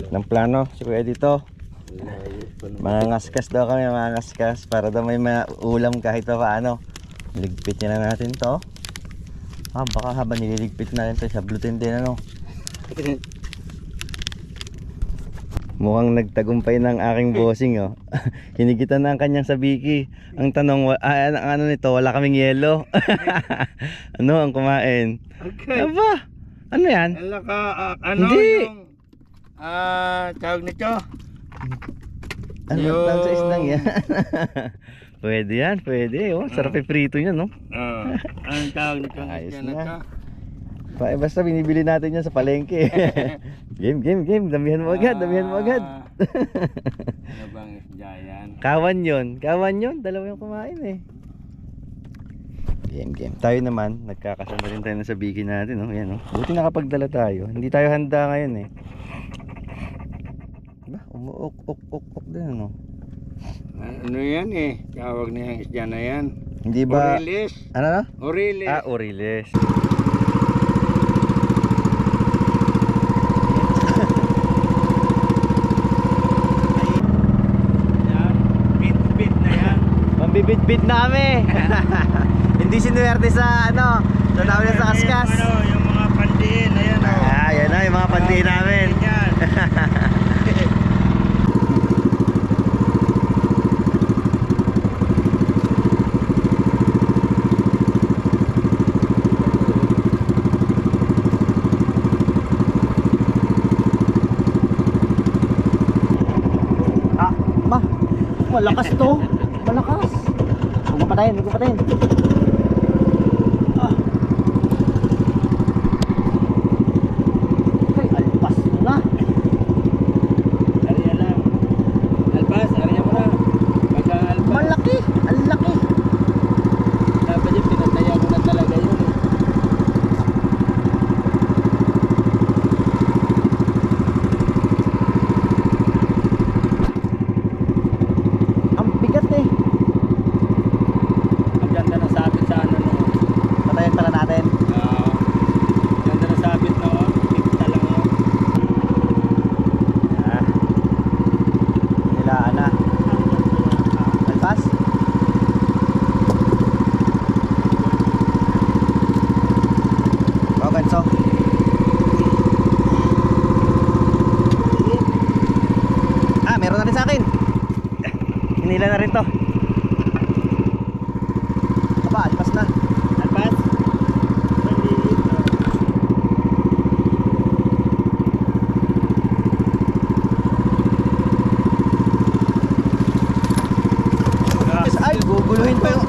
Palit ng plano si Kuya dito. Mga ngaskas daw kami, mga ngaskas para daw may mga ulam kahit pa paano. Ligpit niya na natin to. Ah, baka habang nililigpit natin to, sablutin din ano. Mukhang nagtagumpay ng aking bossing oh. Hinigitan na ang kanyang sabiki. Ang tanong, ah, ang ano nito, wala kaming yelo. ano ang kumain? Okay. Aba, ano yan? Ala ka, ah, ano Hindi. yung ah tawag nito? Ano Yung- yung... sa isdang yan? pwede yan, pwede. Oh, sarap prito niya, no? Ah, anong tawag nito? Ayos Yan na. ito. Pa, eh, basta binibili natin yan sa palengke. game, game, game. Damihan mo agad, damihan mo agad. Ah, ano bang isda yan? Kawan yon, kawan yon. Dalawa yung kumain eh. Game, game. Tayo naman, nagkakasama rin tayo sa biki natin, no? Yan, no? Buti nakapagdala tayo. Hindi tayo handa ngayon eh. Ba, umuok-ok-ok din, ano? Ano yan eh? Tawag na yung isda na yan. Hindi ba... Orilis. Ano na? Orilis. Ah, Oriles. Yan. Bit-bit na yan. Mambibit-bit namin. Hindi sinuwerte sa ano, sa tawag niya sa kaskas. Ano, yung mga pandiin. Ayan o. Ah, yan na yung mga pantiin namin. Yan. Ah, ma, malakas to. Malakas. Huwag patayin, huwag patayin. Ah. Ay, alpas mo na. Ariya lang. Albas, ariya mo na. Pagka albas. Malaki, ang laki. Dapat yung pinataya ko na talaga yun eh. Ang bigat eh. Ang ganda ng hinila na rin to. Aba, alpas na. Alpas? Ay, guguluhin pa yung...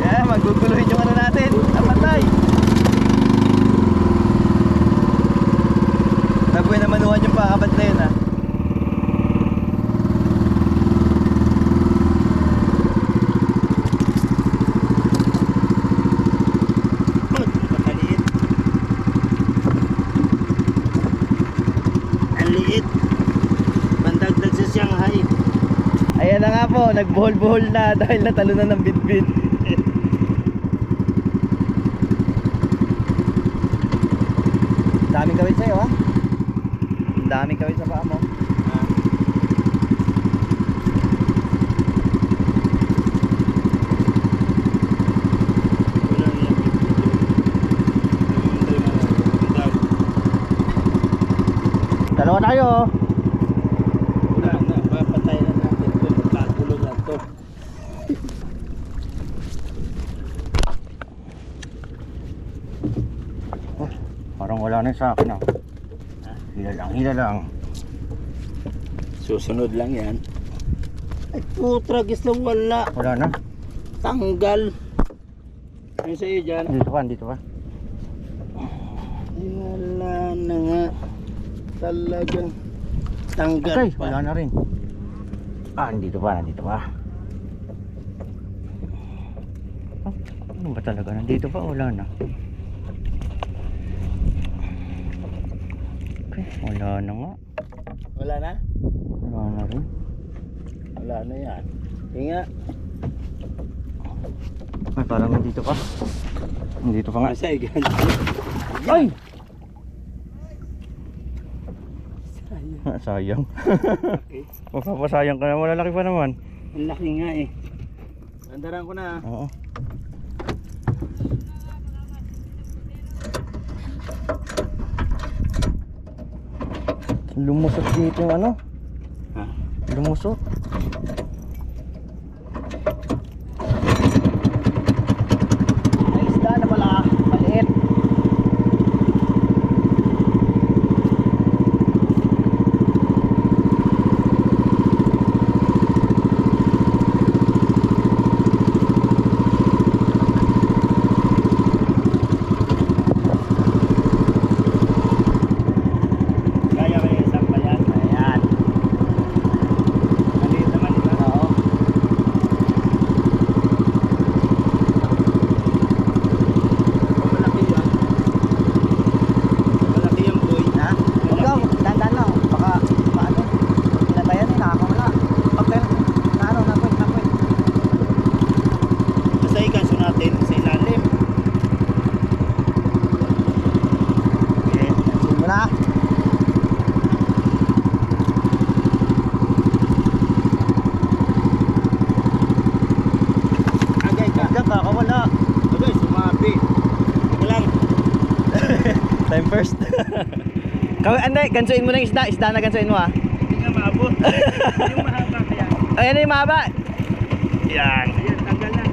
Yeah, maguguluhin yung ano natin. Napatay. Nabuhay na manuhan yung pakabat na yun, ah. Maliit. Ang liit. Pandagdag sa Shanghai. Ayan na nga po, nagbuhol-buhol na dahil natalo na ng bitbit. Daming gawin sa'yo, ha? Daming gawin sa paa mo. Dalawa tayo, oh. Wala na, papatay na natin ito. Kagulo na to. Parang wala na sa akin, ah. Hila lang, hila lang. Susunod lang yan. Ay, putragis lang wala. Wala na. Tanggal. Ano sa'yo dyan? Dito pa, dito pa. Ay, wala na nga. Talagang tanggal Okay, pa. wala na rin. Ah, nandito pa, nandito pa. Ah, ano ba talaga? Nandito pa, wala na. Okay, wala na nga. Wala na? Wala na rin. Wala na yan. Tinga. Ay, parang nandito pa. Nandito pa nga. Masay. Ay! Ah, Sayang. Okay. Mapapasayang ka na. Malalaki pa naman. Ang laki nga eh. Andaran ko na. Oo. Lumusot dito yung ano? Ha? Lumusot. May isda na pala. Maliit. Kaya kaya isang bayan. Ayan. Maliit naman ito. Oo. Malaki yan. Malaki yung boy. Ha? Huwag ka, dandan lang. Baka, paano? Pinatayan eh, nakakawala. Pag tayo, na ano, napoy, napoy. Basta ikaso natin sa ilalim. Okay, pansin mo na. Agay ka. Diyan, kakawala. Agay, sumabi. Ito lang. Time first. Anday, gansuin mo na yung isda. Isda na gansuin mo ah. Hindi nga maabot. yung mahaba kaya. Ayan na yung mahaba. Yan. Ayan, tanggal na.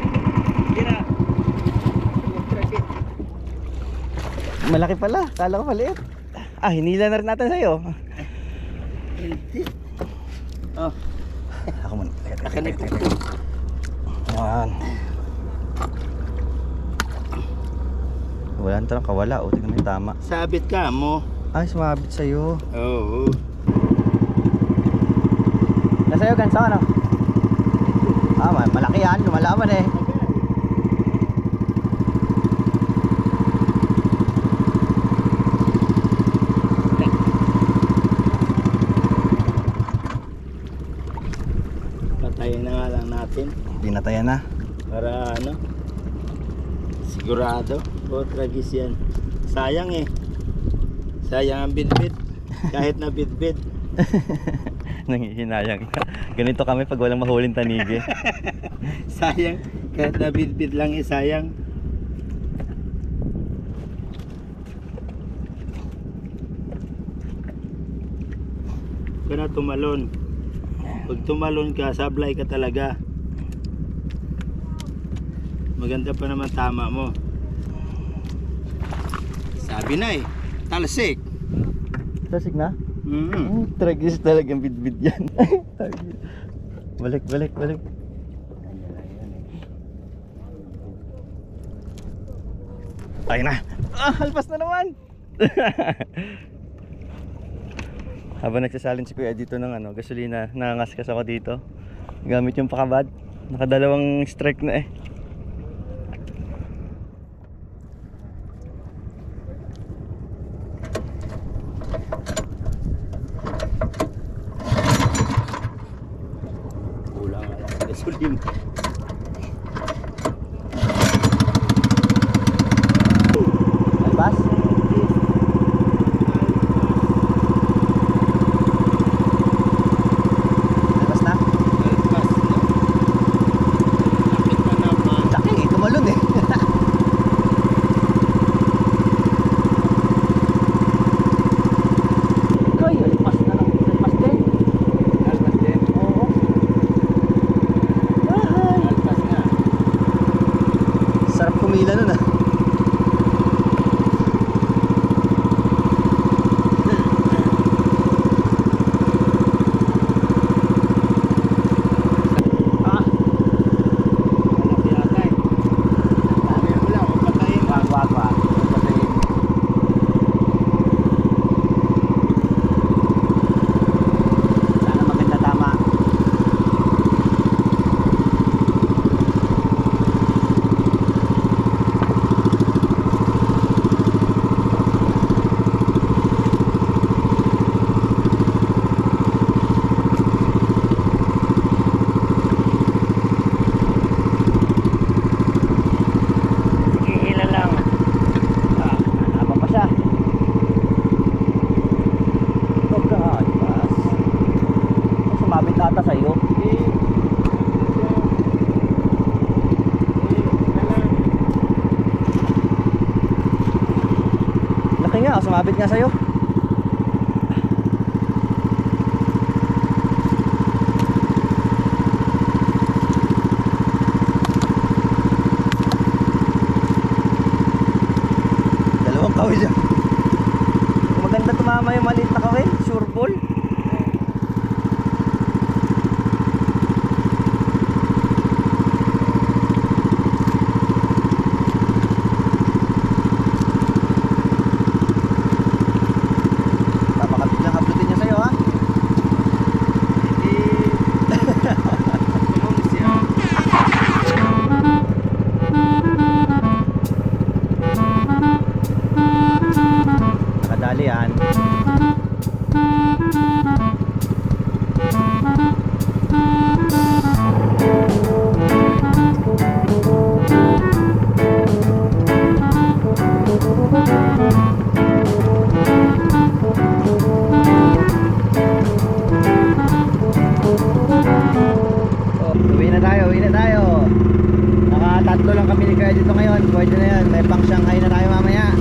Malaki pala. Kala ko maliit. Ah, hinila na rin natin sa'yo. Hindi. Oh, Ako muna. akin na. Wala na talagang kawala. O, tingnan mo yung tama. Sabit ka mo. Ay, sumabit sa'yo. Oo. Nasa'yo, ganso ano? Ah, ma- malaki yan. Lumalaban eh. Patayin na nga lang natin. Pinatayan na. Para ano? Sigurado. O, tragis yan. Sayang eh. Sayang ang bitbit. Kahit na bitbit. Nangihinayang ka. Ganito kami pag walang mahuling tanigi. sayang. Kahit na bitbit lang eh, sayang. Kaya tumalon. Pag tumalon ka, sablay ka talaga. Maganda pa naman tama mo. Sabi na eh, talsik. Tasik na? Mm-hmm. Mm, tragis talagang bidbid yan. balik, balik, balik. Ay na. Ah, halpas na naman. Habang nagsasalin si Kuya dito ng ano, gasolina, nangangaskas ako dito. Gamit yung pakabad. Nakadalawang strike na eh. Oh, sumabit nga sa'yo. Kaya dito ngayon. Pwede na yan. May pang Shanghai na tayo mamaya.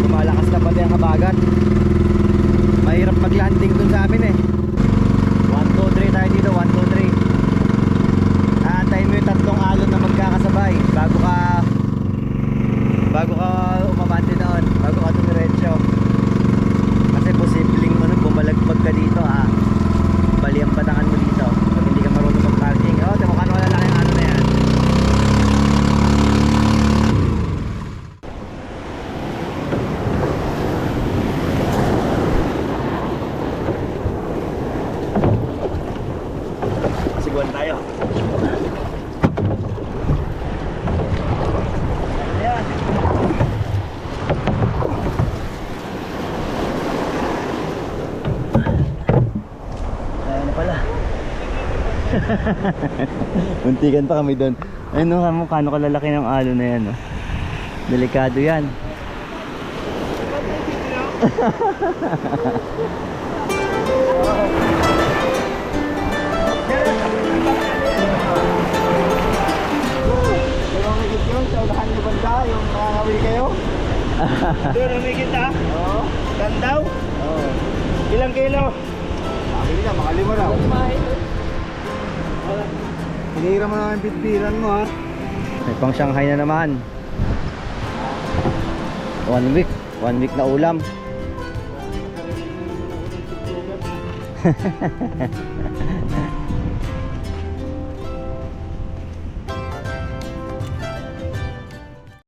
Lumalakas na pati ang habagat. Mahirap mag-landing dun sa amin eh. 1, 2, 3 tayo dito. 1, 2, 3. Aantayin mo yung tatlong alon na magkakasabay bago ka bago ka umabante doon, bago ka tumiretso. Kasi posibleng ano, bumalagpag ka dito ha. Bali ang batangan mo dito pag hindi ka marunong mag-parking. Oh, temo kano wala lang yung ano na yan. Siguan tayo. Ayan. Kaya na pala. Muntikan pa kami doon. Ayun no, kamo kano kalalaki ng alo na yan. No? Delikado yan. Pero may yun, sa ulahan niyo ba Ganda, yung nakakawil kayo. Doon, umikita. Oo. Gandaw. Oo. Ilang kilo? Sabi na, mga lima raw. Hinira mo naman bitbiran mo ha. May pang Shanghai na naman. One week. One week na ulam.